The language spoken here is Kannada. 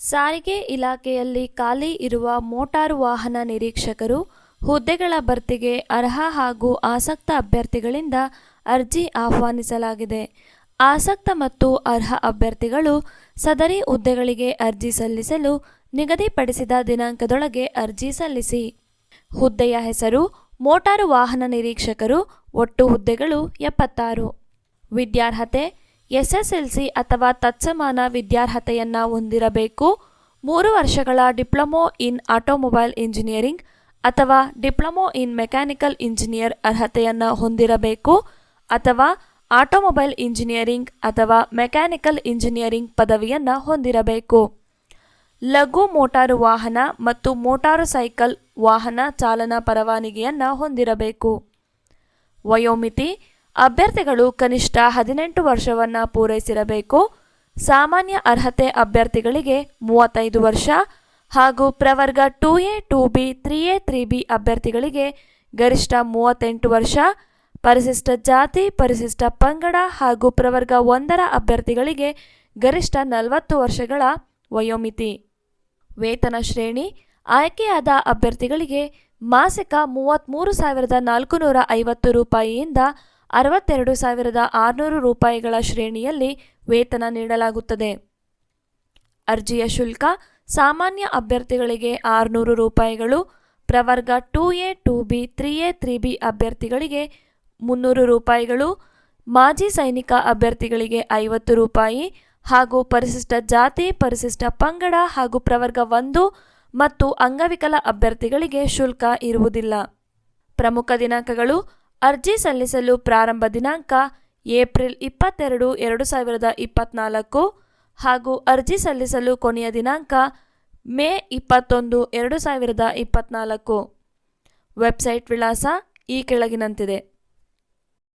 ಸಾರಿಗೆ ಇಲಾಖೆಯಲ್ಲಿ ಖಾಲಿ ಇರುವ ಮೋಟಾರು ವಾಹನ ನಿರೀಕ್ಷಕರು, ಹುದ್ದೆಗಳ ಭರ್ತಿಗೆ ಅರ್ಹ ಹಾಗೂ ಆಸಕ್ತ ಅಭ್ಯರ್ಥಿಗಳಿಂದ ಅರ್ಜಿ ಆಹ್ವಾನಿಸಲಾಗಿದೆ. ಆಸಕ್ತ ಮತ್ತು ಅರ್ಹ ಅಭ್ಯರ್ಥಿಗಳು ಸದರಿ ಹುದ್ದೆಗಳಿಗೆ ಅರ್ಜಿ ಸಲ್ಲಿಸಲು ನಿಗದಿಪಡಿಸಿದ ದಿನಾಂಕದೊಳಗೆ ಅರ್ಜಿ ಸಲ್ಲಿಸಿ. ಹುದ್ದೆಯ ಹೆಸರು, ಮೋಟಾರು ವಾಹನ ನಿರೀಕ್ಷಕರು, ಒಟ್ಟು ಹುದ್ದೆಗಳು ಎಪ್ಪತ್ತಾರು. ವಿದ್ಯಾರ್ಹತೆ ಎಸ್ಎಸ್ಎಲ್ಸಿ ಅಥವಾ ತತ್ಸಮಾನ ವಿದ್ಯಾರ್ಹತೆಯನ್ನು ಹೊಂದಿರಬೇಕು. ಮೂರು ವರ್ಷಗಳ ಡಿಪ್ಲೊಮೊ ಇನ್ ಆಟೋಮೊಬೈಲ್ ಇಂಜಿನಿಯರಿಂಗ್ ಅಥವಾ ಡಿಪ್ಲೊಮೊ ಇನ್ ಮೆಕ್ಯಾನಿಕಲ್ ಇಂಜಿನಿಯರ್ ಅರ್ಹತೆಯನ್ನು ಹೊಂದಿರಬೇಕು. ಅಥವಾ ಆಟೋಮೊಬೈಲ್ ಇಂಜಿನಿಯರಿಂಗ್ ಅಥವಾ ಮೆಕ್ಯಾನಿಕಲ್ ಇಂಜಿನಿಯರಿಂಗ್ ಪದವಿಯನ್ನು ಹೊಂದಿರಬೇಕು. ಲಘು ಮೋಟಾರು ವಾಹನ ಮತ್ತು ಮೋಟಾರು ಸೈಕಲ್ ವಾಹನ ಚಾಲನಾ ಪರವಾನಗಿಯನ್ನು ಹೊಂದಿರಬೇಕು. ವಯೋಮಿತಿ ಅಭ್ಯರ್ಥಿಗಳು ಕನಿಷ್ಠ ಹದಿನೆಂಟು ವರ್ಷವನ್ನು ಪೂರೈಸಿರಬೇಕು. ಸಾಮಾನ್ಯ ಅರ್ಹತೆ ಅಭ್ಯರ್ಥಿಗಳಿಗೆ ಮೂವತ್ತೈದು ವರ್ಷ ಹಾಗೂ ಪ್ರವರ್ಗ two A, two B, three A, three B ಅಭ್ಯರ್ಥಿಗಳಿಗೆ ಗರಿಷ್ಠ ಮೂವತ್ತೆಂಟು ವರ್ಷ, ಪರಿಶಿಷ್ಟ ಜಾತಿ, ಪರಿಶಿಷ್ಟ ಪಂಗಡ ಹಾಗೂ ಪ್ರವರ್ಗ ಒಂದರ ಅಭ್ಯರ್ಥಿಗಳಿಗೆ ಗರಿಷ್ಠ ನಲವತ್ತು ವರ್ಷಗಳ ವಯೋಮಿತಿ. ವೇತನ ಶ್ರೇಣಿ ಆಯ್ಕೆಯಾದ ಅಭ್ಯರ್ಥಿಗಳಿಗೆ ಮಾಸಿಕ ಮೂವತ್ತ್ಮೂರು ಸಾವಿರದ ನಾಲ್ಕುನೂರ ಐವತ್ತು ರೂಪಾಯಿಯಿಂದ ಅರವತ್ತೆರಡು ಸಾವಿರದ ಆರುನೂರು ರೂಪಾಯಿಗಳ ಶ್ರೇಣಿಯಲ್ಲಿ ವೇತನ ನೀಡಲಾಗುತ್ತದೆ. ಅರ್ಜಿಯ ಶುಲ್ಕ ಸಾಮಾನ್ಯ ಅಭ್ಯರ್ಥಿಗಳಿಗೆ ಆರುನೂರು ರೂಪಾಯಿಗಳು, ಪ್ರವರ್ಗ two A two B three A three B ಅಭ್ಯರ್ಥಿಗಳಿಗೆ ಮುನ್ನೂರು ರೂಪಾಯಿಗಳು, ಮಾಜಿ ಸೈನಿಕ ಅಭ್ಯರ್ಥಿಗಳಿಗೆ ಐವತ್ತು ರೂಪಾಯಿ ಹಾಗೂ ಪರಿಶಿಷ್ಟ ಜಾತಿ, ಪರಿಶಿಷ್ಟ ಪಂಗಡ ಹಾಗೂ ಪ್ರವರ್ಗ ಒಂದು ಮತ್ತು ಅಂಗವಿಕಲ ಅಭ್ಯರ್ಥಿಗಳಿಗೆ ಶುಲ್ಕ ಇರುವುದಿಲ್ಲ. ಪ್ರಮುಖ ದಿನಾಂಕಗಳು ಅರ್ಜಿ ಸಲ್ಲಿಸಲು ಪ್ರಾರಂಭ ದಿನಾಂಕ ಏಪ್ರಿಲ್ ಇಪ್ಪತ್ತೆರಡು, ಎರಡು ಸಾವಿರದ ಇಪ್ಪತ್ತ್ನಾಲ್ಕು ಹಾಗೂ ಅರ್ಜಿ ಸಲ್ಲಿಸಲು ಕೊನೆಯ ದಿನಾಂಕ ಮೇ ಇಪ್ಪತ್ತೊಂದು, ಎರಡು ಸಾವಿರದ ಇಪ್ಪತ್ತ್ನಾಲ್ಕು ವೆಬ್ಸೈಟ್ ವಿಳಾಸ ಈ ಕೆಳಗಿನಂತಿದೆ.